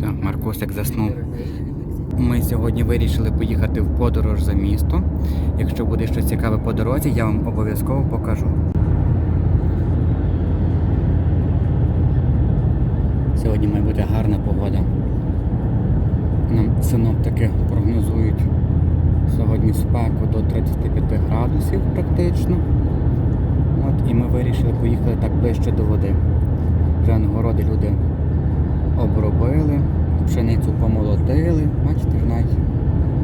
Все, Маркусик заснув. Ми сьогодні вирішили поїхати в подорож за місто. Якщо буде щось цікаве по дорозі, я вам обов'язково покажу. Сьогодні має бути гарна погода. Нам синоптики прогнозують сьогодні спеку до 35 градусів практично. От, і ми вирішили поїхати так ближче до води. Вже на городи люди обробили, пшеницю помолотили, бачите, навіть,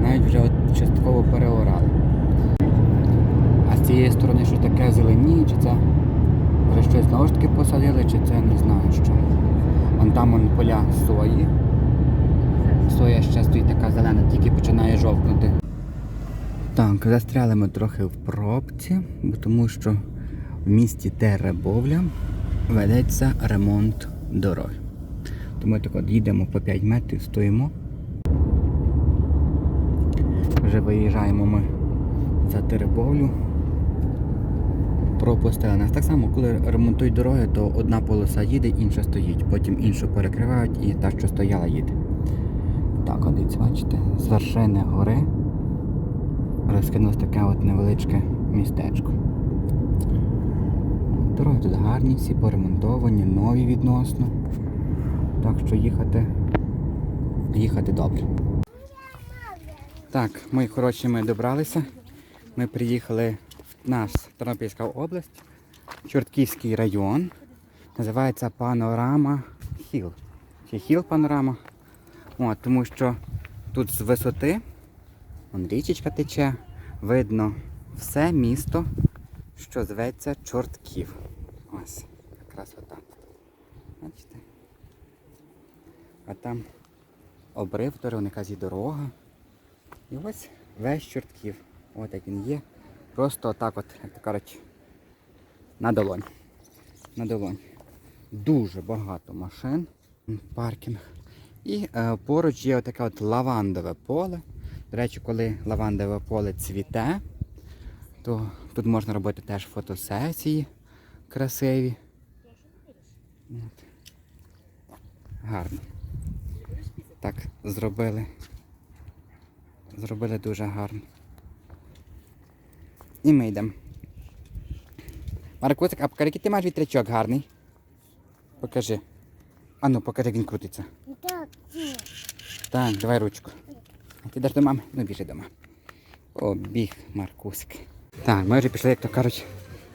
навіть вже от частково переорали. А з цієї сторони, що таке зелені, чи це вже щось знову ж таки посадили, чи це не знаю що. Вон там вон поля сої. Соя ще стоїть така зелена, тільки починає жовкнути. Так, застряли ми трохи в пробці, тому що в місті Теребовля ведеться ремонт дороги. Тому так от їдемо по 5 метрів, стоїмо. Вже виїжджаємо ми за Теребовлю. Пропустили нас. Так само, коли ремонтують дороги, то одна полоса їде, інша стоїть. Потім іншу перекривають і та, що стояла, їде. Так, от бачите, з вершини гори розкинулось таке от невеличке містечко. Дороги тут гарні, всі поремонтовані, нові відносно. Так що їхати, їхати добре. Так, ми коротше ми добралися. Ми приїхали в наш Тернопільська область, Чортківський район. Називається Панорама Хіл. Чи Хіл Панорама. От, тому що тут з висоти, вон річечка тече, видно все місто, що зветься Чортків. Ось, якраз отак. Бачите? А там обрив якась дорога. І ось весь Чортків. От як він є. Просто отак от, як то кажуть, на долонь. На долонь. Дуже багато машин, паркінг. І е, поруч є отаке от лавандове поле. До речі, коли лавандове поле цвіте, то тут можна робити теж фотосесії красиві. От. Гарно. Так, зробили. Зробили дуже гарно. І ми йдемо. Маркусик, а покажи, який ти маєш вітрячок гарний. Покажи. А ну, покажи, як він крутиться. Так. Давай ручку. А Ти йдеш до мами? Ну біжи до мами. О, біг, Маркусик. Так, ми вже пішли, як то кажуть,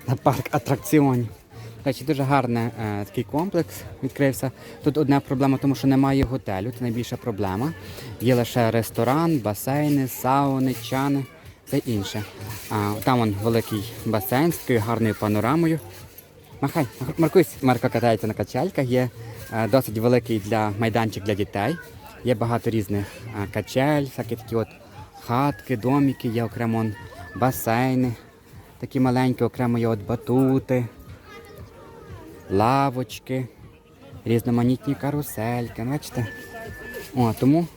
на парк атракціонів. Речі, дуже гарний е, такий комплекс відкрився. Тут одна проблема, тому що немає готелю, це найбільша проблема. Є лише ресторан, басейни, сауни, чани, це інше. А, там вон великий басейн з такою гарною панорамою. Махай, Маркусь, Марко катається на качельках, є е, досить великий для майданчик для дітей. Є багато різних е, качель, всякі такі от хатки, домики, є окремо басейни, такі маленькі, окремо є от батути, лавочки, різноманітні карусельки. Бачите? О, тому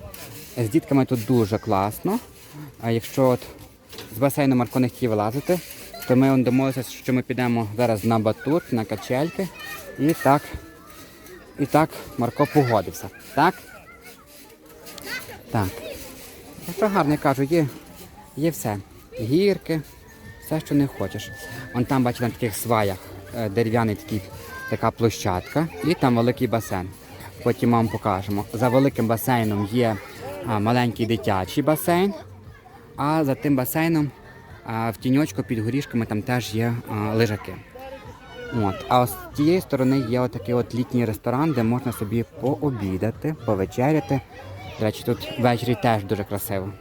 з дітками тут дуже класно. А якщо от з басейну Марко не хотів вилазити, то ми домовилися, що ми підемо зараз на батут, на качельки. І так, і так Марко погодився. Так? Так. Що гарно, я кажу, є, є все. Гірки, все, що не хочеш. Вон там, бачите, на таких сваях е, дерев'яний такий, така площадка, і там великий басейн. Потім вам покажемо. За великим басейном є маленький дитячий басейн, а за тим басейном в тіньочку під горішками там теж є лежаки. От. А з тієї сторони є отакий от літній ресторан, де можна собі пообідати, повечеряти. До речі, тут ввечері теж дуже красиво.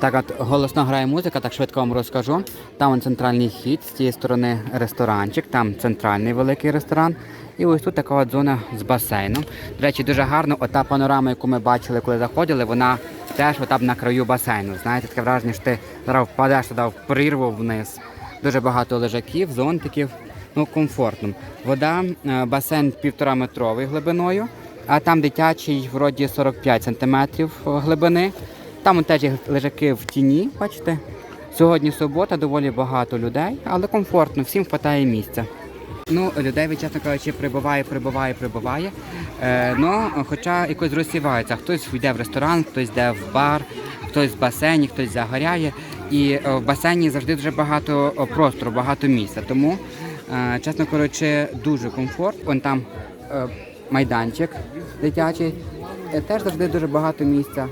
Так от голосно грає музика, так швидко вам розкажу. Там он центральний хід, з цієї сторони ресторанчик, там центральний великий ресторан. І ось тут така от зона з басейном. До речі, дуже гарно, ота панорама, яку ми бачили, коли заходили, вона теж отам на краю басейну. Знаєте, таке враження, що ти зараз впадеш туди в прірву вниз. Дуже багато лежаків, зонтиків, ну комфортно. Вода, е, басейн півтора метровий глибиною, а там дитячий вроді 45 сантиметрів глибини. Там теж є лежаки в тіні, бачите. Сьогодні субота, доволі багато людей, але комфортно, всім вистачає місця. Ну, людей, чесно кажучи, прибуває, прибуває, прибуває. Е, ну, хоча якось розсівається. Хтось йде в ресторан, хтось йде в бар, хтось в басейні, хтось загоряє. І е, в басейні завжди дуже багато е, простору, багато місця. Тому, е, чесно кажучи, дуже комфорт. Вон там е, майданчик дитячий. Е, Теж завжди дуже багато місця.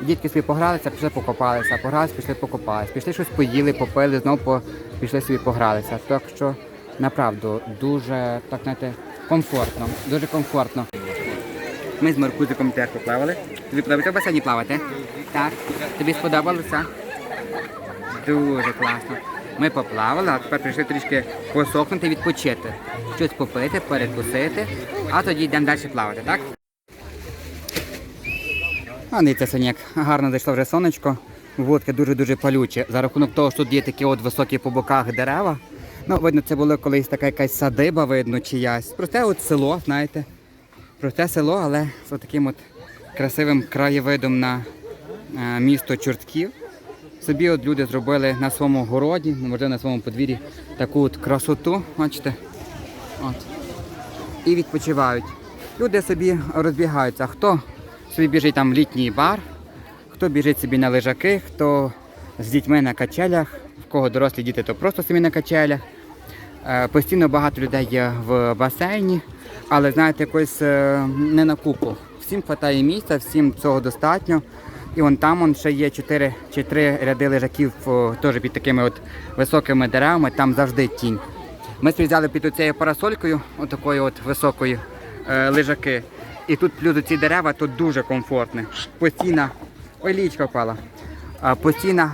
Дітки собі погралися, пішли покопалися, погралися, пішли покопалися, пішли щось поїли, попили, знову пішли собі погралися. Так що направду дуже так знаєте, комфортно, дуже комфортно. Ми з Маркузиком теж поплавали. Тобі подобається в басейні плавати? Так. Тобі сподобалося? Дуже класно. Ми поплавали, а тепер прийшли трішки посохнути, відпочити. Щось попити, перекусити, а тоді йдемо далі плавати, так? А дивіться, сьогодні гарно зайшло вже сонечко. Водки дуже-дуже палюче. За рахунок того, що тут є такі от високі по боках дерева. Ну, видно, це було колись така якась садиба, видно, чиясь. Просте от село, знаєте. Просте село, але з таким от красивим краєвидом на е, місто Чортків. Собі от люди зробили на своєму городі, ну, можливо, на своєму подвір'ї таку от красоту, бачите. От. І відпочивають. Люди собі розбігаються. Хто собі біжить там в літній бар, хто біжить собі на лежаки, хто з дітьми на качелях, в кого дорослі діти, то просто собі на качелях. Е, Постійно багато людей є в басейні, але знаєте, якось е, не на купу. Всім вистачає місця, всім цього достатньо. І вон там вон ще є чотири чи три ряди лежаків теж під такими от високими деревами, там завжди тінь. Ми взяли під оцією парасолькою, отакою от високою е, лежаки. І тут плюс ці дерева, тут дуже комфортно. Постійна, ой, лічка впала. Постійна,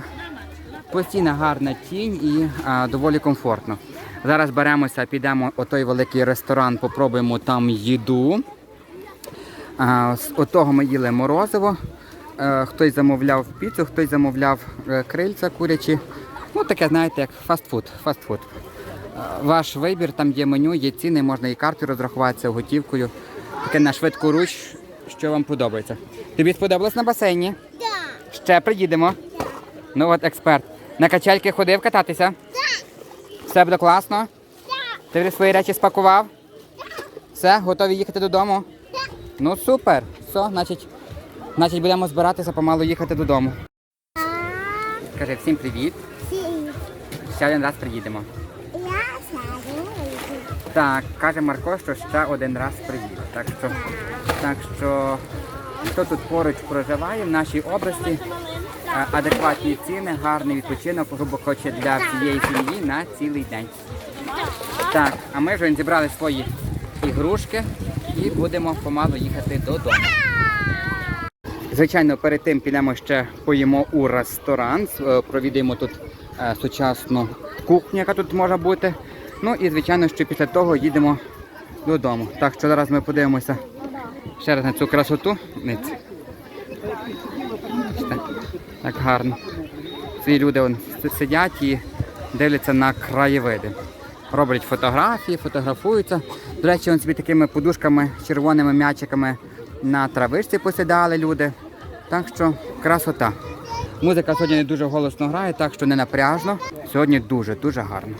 постійна гарна тінь і а, доволі комфортно. Зараз беремося, підемо у той великий ресторан, попробуємо там їду. А, з отого ми їли морозиво. Е, Хтось замовляв піцу, хтось замовляв е, крильця курячі. Ну, таке, знаєте, як фастфуд. фастфуд. Е, Ваш вибір, там є меню, є ціни, можна і картою розрахуватися, готівкою. Таке на швидку руч, що вам подобається. Тобі сподобалось на басейні? Да. Ще приїдемо. Ну от експерт. На качельки ходив кататися? Да. Все буде класно? Да. Ти вже свої речі спакував? Все, готові їхати додому? Да. Ну супер. Все, значить, значить будемо збиратися помалу їхати додому. А, Каже, всім привіт. сі. Ще один раз приїдемо. Так, каже Марко, що ще один раз приїде. Так що, так що хто тут поруч проживає в нашій області, е, адекватні ціни, гарний відпочинок, грубо хоче для всієї сім'ї на цілий день. Так, а ми вже зібрали свої ігрушки і будемо помалу їхати додому. Звичайно, перед тим підемо ще поїмо у ресторан, е, провідаємо тут е, сучасну кухню, яка тут може бути. Ну і звичайно, що після того їдемо додому. Так що зараз ми подивимося ще раз на цю красоту. Ниць. Так гарно. Ці люди вон сидять і дивляться на краєвиди. Роблять фотографії, фотографуються. До речі, вон собі такими подушками, червоними м'ячиками на травичці посідали люди. Так що красота. Музика сьогодні не дуже голосно грає, так що не напряжно. Сьогодні дуже-дуже гарно.